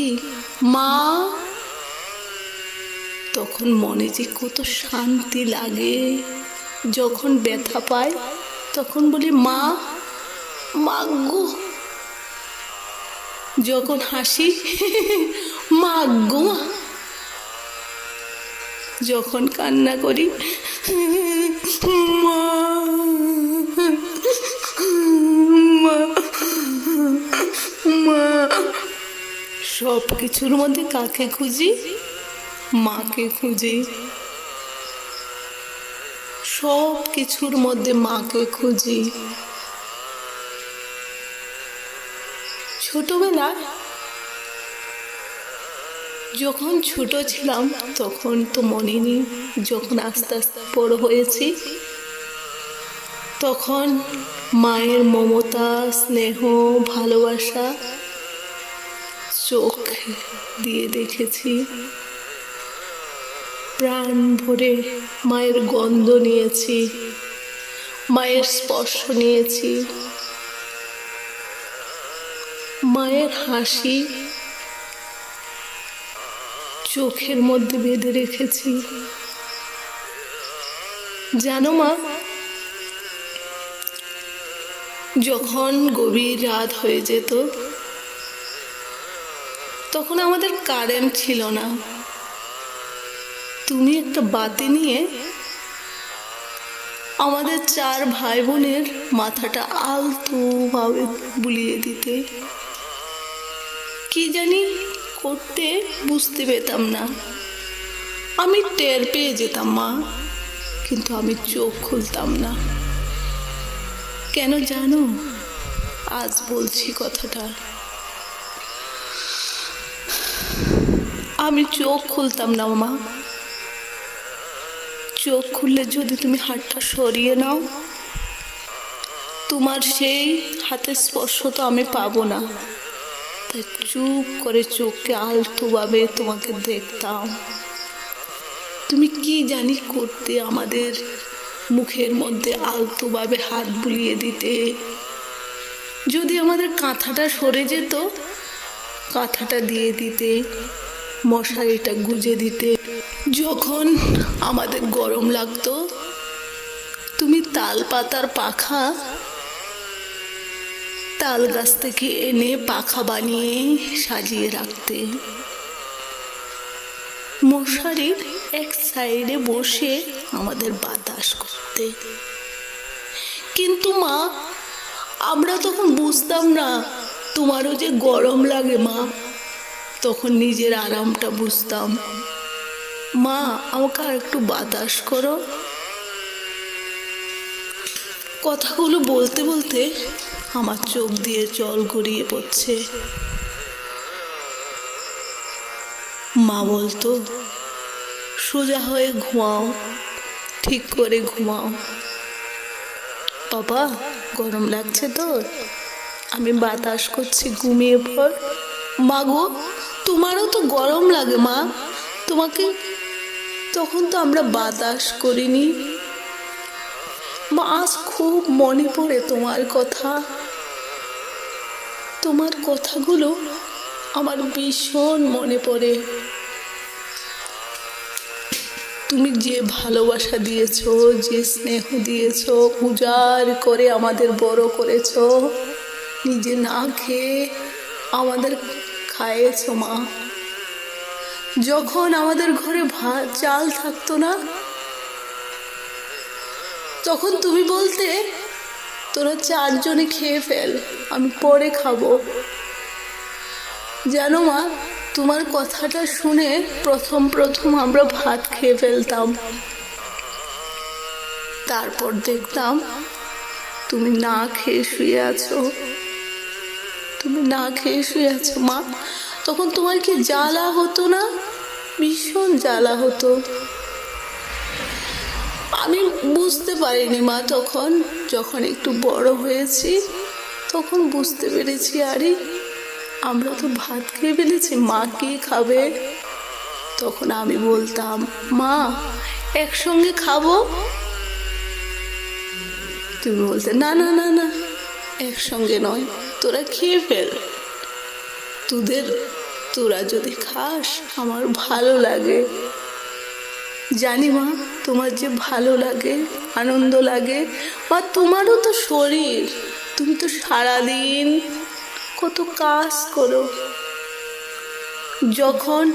ডাকি মা? তখন মনে যে কত শান্তি লাগে। যখন ব্যথা পায়, তখন বলি, মা মা গো। যখন হাসি, মা গো। মা যখন কান্না করি সব কিছুর মধ্যে কাকে খুঁজি? মাকে খুঁজি। সব কিছুর মধ্যে মাকে খুঁজি। ছোটবেলা যখন ছোট ছিলাম, তখন তো মনে নেই যখন আস্তে আস্তে বড় হয়েছি, তখন মায়ের মমতা, স্নেহ, ভালোবাসা চোখ দিয়ে দেখেছি। প্রাণ ভরে মায়ের গন্ধ নিয়েছি, মায়ের স্পর্শ নিয়েছি। মায়ের হাসি চোখের মধ্যে বেঁধে রেখেছি। জানো মা, যখন গভীর রাত হয়ে যেত তখন আমাদের কারেন্ট ছিল না। তুমি একটা বাতি নিয়ে আমাদের চার ভাই বোনের মাথাটা আলতোভাবে বুলিয়ে দিতে। কি জানি করতে বুঝতে পেতাম না। আমি টের পেয়ে যেতাম, মা, কিন্তু আমি চোখ খুলতাম না। কেন জানো? আজ বলছি কথাটা। আমি চোখ খুলতাম না, মা। চোখ খুললে যদি তুমি হাতটা সরিয়ে নাও, তোমার সেই হাতের স্পর্শ তো আমি পাবো না। তাই চুপ করে চোখকে আলতোভাবে তোমাকে দেখতাম। তুমি কি জানি করতে আমাদের মুখের মধ্যে আলতোভাবে হাত বুলিয়ে দিতে। যদি আমাদের কাঁথাটা সরে যেত, কাঁথাটা দিয়ে দিতে। মশারিটা গুজে দিতে। যখন আমাদের গরম লাগতো, তুমি তাল পাতার পাখা তাল গাছ থেকে এনে পাখা বানিয়ে সাজিয়ে রাখতে। মশারির এক সাইডে বসে আমাদের বাতাস করতে। কিন্তু মা, আমরা তখন বুঝতাম না তোমারও যে গরম লাগে মা। তখন নিজের আরামটা বুঝতাম। মা, আমাকে আর একটু বাতাস করো। কথাগুলো বলতে বলতে আমার চোখ দিয়ে জল গড়িয়ে পড়ছে। মা বলতো, সোজা হয়ে ঘুমাও, ঠিক করে ঘুমাও। বাবা, গরম লাগছে তোর? আমি বাতাস করছি, ঘুমিয়ে পর মা গো তোমারও তো গরম লাগে, মা। তোমাকে তখন তো আমরা বাতাস করিনি। মা, আজ খুব মনে পড়ে তোমার কথা। তোমার কথাগুলো আমার ভীষণ মনে পড়ে। তুমি যে ভালোবাসা দিয়েছ, যে স্নেহ দিয়েছ, উজাড় করে আমাদের বড় করেছ, নিজে না খেয়ে আমাদের খাইয়েছো মা। যখন আমাদের ঘরে ভাত চাল থাকতো না, তখন তুমি বলতে, তোরা চারজনে খেয়ে ফেল, আমি পরে খাব। জানো মা, তোমার কথাটা শুনে প্রথম প্রথম আমরা ভাত খেয়ে ফেলতাম। তারপর দেখতাম, তুমি না খেয়ে শুয়ে আছো। তুমি না খেয়ে শুয়ে আছো, মা। তখন তোমার কি জ্বালা হতো না? ভীষণ জ্বালা হতো। আমি বুঝতে পারিনি, মা, তখন যখন একটু বড় হয়েছি, তখন বুঝতে পেরেছি, আরে, আমরা তো ভাত খেয়ে ফেলেছি, মা কি খাবে? তখন আমি বলতাম, মা, একসঙ্গে খাব? তুমি বলতে, না না না না। একসঙ্গে নয়, তোরা খেয়ে ফেল। তোদের, তোরা যদি খাস, আমার ভালো লাগে। জানি মা, তোমার যে ভালো লাগে, আনন্দ লাগে বা তোমারও তো শরীর। তুমি তো সারাদিন কত কাজ করো। যখন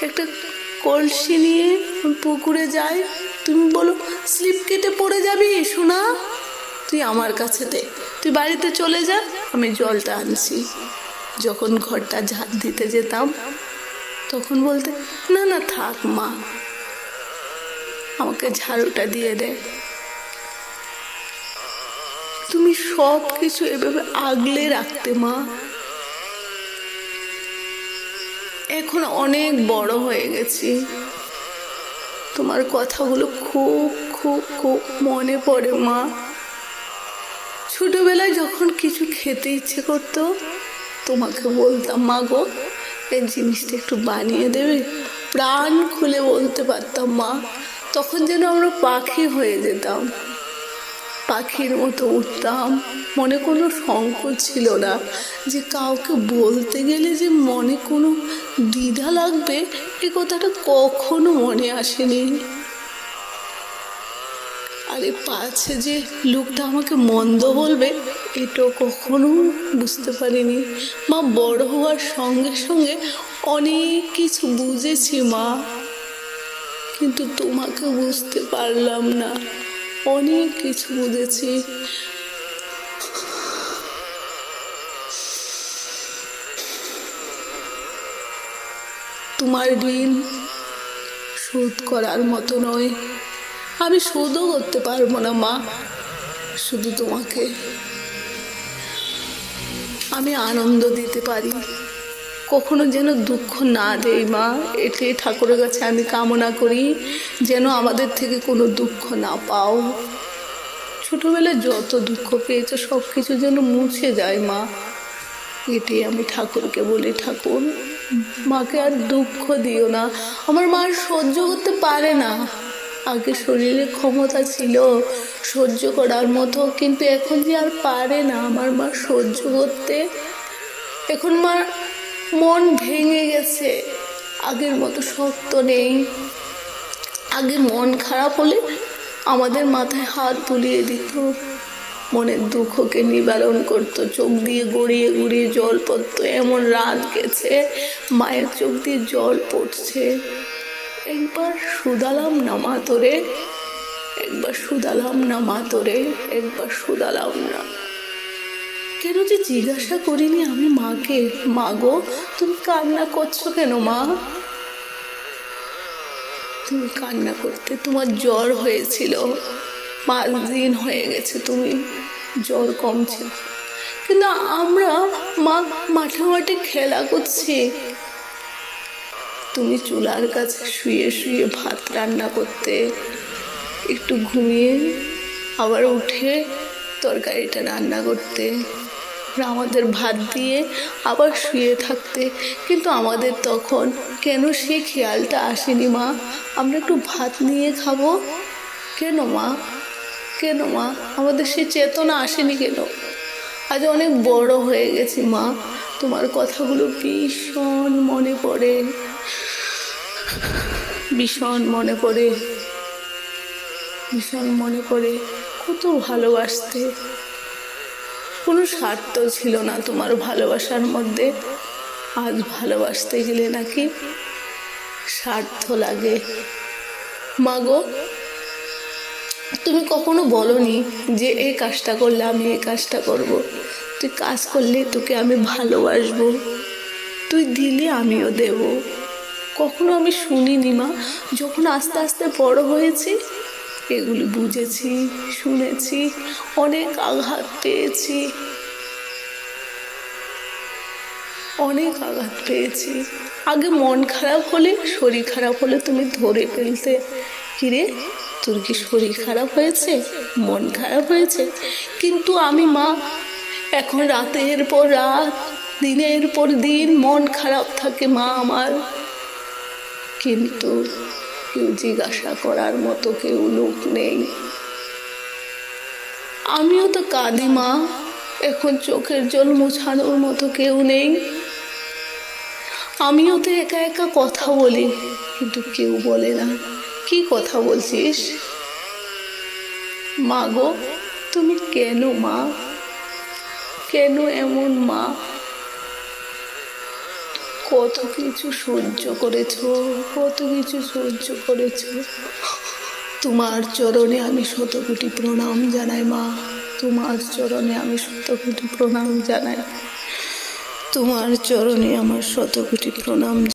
একটা কলসি নিয়ে পুকুরে যাই তুমি বলো, স্লিপ কেটে পড়ে যাবি শোনা তুই আমার কাছে দে। তুই বাড়িতে চলে যা, আমি জলটা আনছি। যখন ঘরটা ঝাড় দিতে যেতাম, তখন বলতে, না না, থাক মা। আমাকে ঝাড়ুটা দিয়ে দে। তুমি সব কিছু এভাবে আগলে রাখতে মা। এখন অনেক বড় হয়ে গেছি। তোমার কথাগুলো খুব খুব খুব মনে পড়ে মা। ছোটবেলায় যখন কিছু খেতে ইচ্ছে করতো, তোমাকে বলতাম, মা গো, এই জিনিসটা একটু বানিয়ে দেবে? প্রাণ খুলে বলতে পারতাম, মা। তখন যেন আমরা পাখি হয়ে যেতাম, পাখির মতো উঠতাম। মনে কোনো সংকোচ ছিল না যে কাউকে বলতে গেলে যে মনে কোনো দ্বিধা লাগবে, এ কথাটা কখনো মনে আসেনি। আরে পাছে যে লোকটা আমাকে মন্দ বলবে, এটাও কখনো বুঝতে পারিনি। মা বড় হওয়ার সঙ্গে সঙ্গে অনেক কিছু বুঝেছি মা, কিন্তু তোমাকে বুঝতে পারলাম না। অনেক কিছু বুঝেছি। তোমার ঋণ শোধ করার মতো নয়। আমি শোধও করতে পারব না, মা। শুধু তোমাকে আমি আনন্দ দিতে পারি। কখনো যেন দুঃখ না দেই, মা। এটাই ঠাকুরের কাছে আমি কামনা করি যেন আমাদের থেকে কোনো দুঃখ না পাও। ছোটবেলায় যত দুঃখ পেয়েছ সব কিছু যেন মুছে যায়, মা। এটি আমি ঠাকুরকে বলি, ঠাকুর। মাকে আর দুঃখ দিও না। আমার মা সহ্য করতে পারে না। আগে শরীরে ক্ষমতা ছিল, সহ্য করার মতো, কিন্তু এখন যে আর পারে না, আমার মা সহ্য করতে, এখন মার মন ভেঙে গেছে। আগের মতো শক্ত নেই। আগে মন খারাপ হলে আমাদের মাথায় হাত বুলিয়ে দিত। মনের দুঃখকে নিবারণ করতো, চোখ দিয়ে গড়িয়ে গড়িয়ে জল পড়তো। এমন রাত গেছে, মায়ের চোখ দিয়ে জল পড়ছে। একবার শুধালাম না মা তোরে, একবার শুধালাম না মা তোরে, একবার শুধালাম না কেন যে জিজ্ঞাসা করিনি আমি মাকে? মা গো, তুমি কান্না করছ কেন মা? তুমি কান্না করতে তোমার জ্বর হয়েছিল, পাঁচ দিন হয়ে গেছে তুমি, জ্বর কমছে। কিন্তু আমরা মা, মাঠে মাঠে খেলা করছি তুমি চুলার কাছে শুয়ে শুয়ে ভাত রান্না করতে একটু ঘুমিয়ে আবার উঠে তরকারিটা রান্না করতে। আমাদের ভাত দিয়ে আবার শুয়ে থাকতে। কিন্তু আমাদের তখন কেন সে খেয়ালটা আসেনি মা? আমরা একটু ভাত নিয়ে খাব? কেন মা? কেন মা? আমাদের সে চেতনা আসেনি কেন? আজ অনেক বড় হয়ে গেছি মা। তোমার কথাগুলো ভীষণ মনে পড়ে। ভীষণ মনে পড়ে ভীষণ মনে পড়ে কত ভালোবাসতে। কোনো স্বার্থ ছিল না তোমার ভালোবাসার মধ্যে। আজ ভালোবাসতে গেলে নাকি স্বার্থ লাগে। মাগো, তুমি কখনো বলনি যে এই কাজটা করলে আমি এই কাজটা করব। তুই কাজ করলে তোকে আমি ভালোবাসবো। তুই দিলে আমিও দেব। কখনো আমি শুনিনি মা। যখন আস্তে আস্তে বড় হয়েছি, এগুলি বুঝেছি, শুনেছি, অনেক আঘাত পেয়েছি। অনেক আঘাত পেয়েছি। আগে মন খারাপ হলে, শরীর খারাপ হলে তুমি ধরে ফেলতে। কিরে, তোর কি শরীর খারাপ হয়েছে? মন খারাপ হয়েছে? কিন্তু আমি মা, এখন রাতের পর রাত, দিনের পর দিন মন খারাপ থাকে মা আমার। কিন্তু কেউ জিজ্ঞাসা করার মতো কেউ লোক নেই। আমিও তো কাঁদি, মা। এখন চোখের জল মোছানোর মতো কেউ নেই। আমিও তো একা একা কথা বলি, কিন্তু কেউ বলে না। কি কথা বলছিস? মা গো, তুমি কেন, মা? কেন এমন, মা? কত কিছু সহ্য করেছ, কত কিছু সহ্য করেছ। তোমার চরণে আমি শত কোটি প্রণাম জানাই, মা। তোমার চরণে আমি শত কোটি প্রণাম জানাই। তোমার চরণে আমার শত কোটি প্রণাম